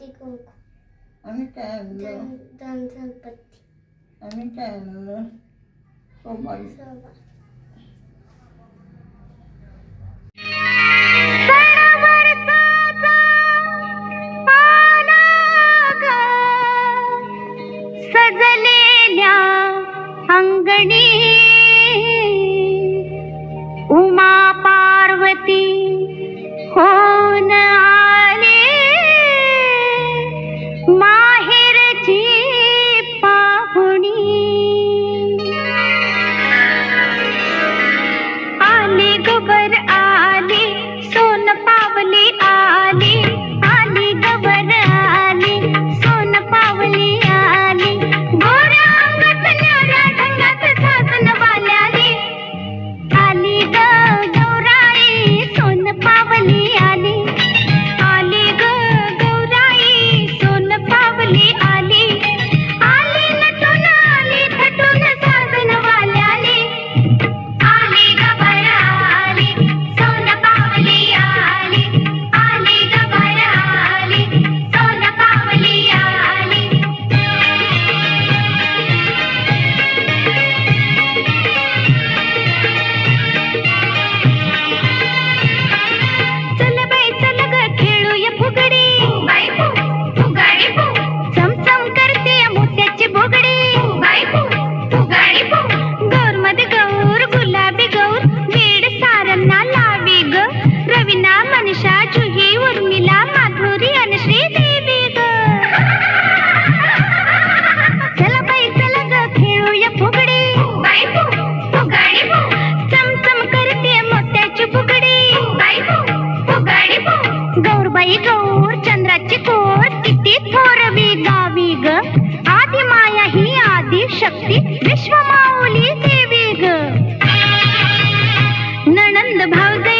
हळदी कुंकू आम्ही काय आणलं? धन संपत्ती. आम्ही काय अंगणी बाई चंद्राची कोर किती थोरवी गावी ग. आदि माया ही आदि शक्ती विश्व माऊली देवी ग. नणंद भावजय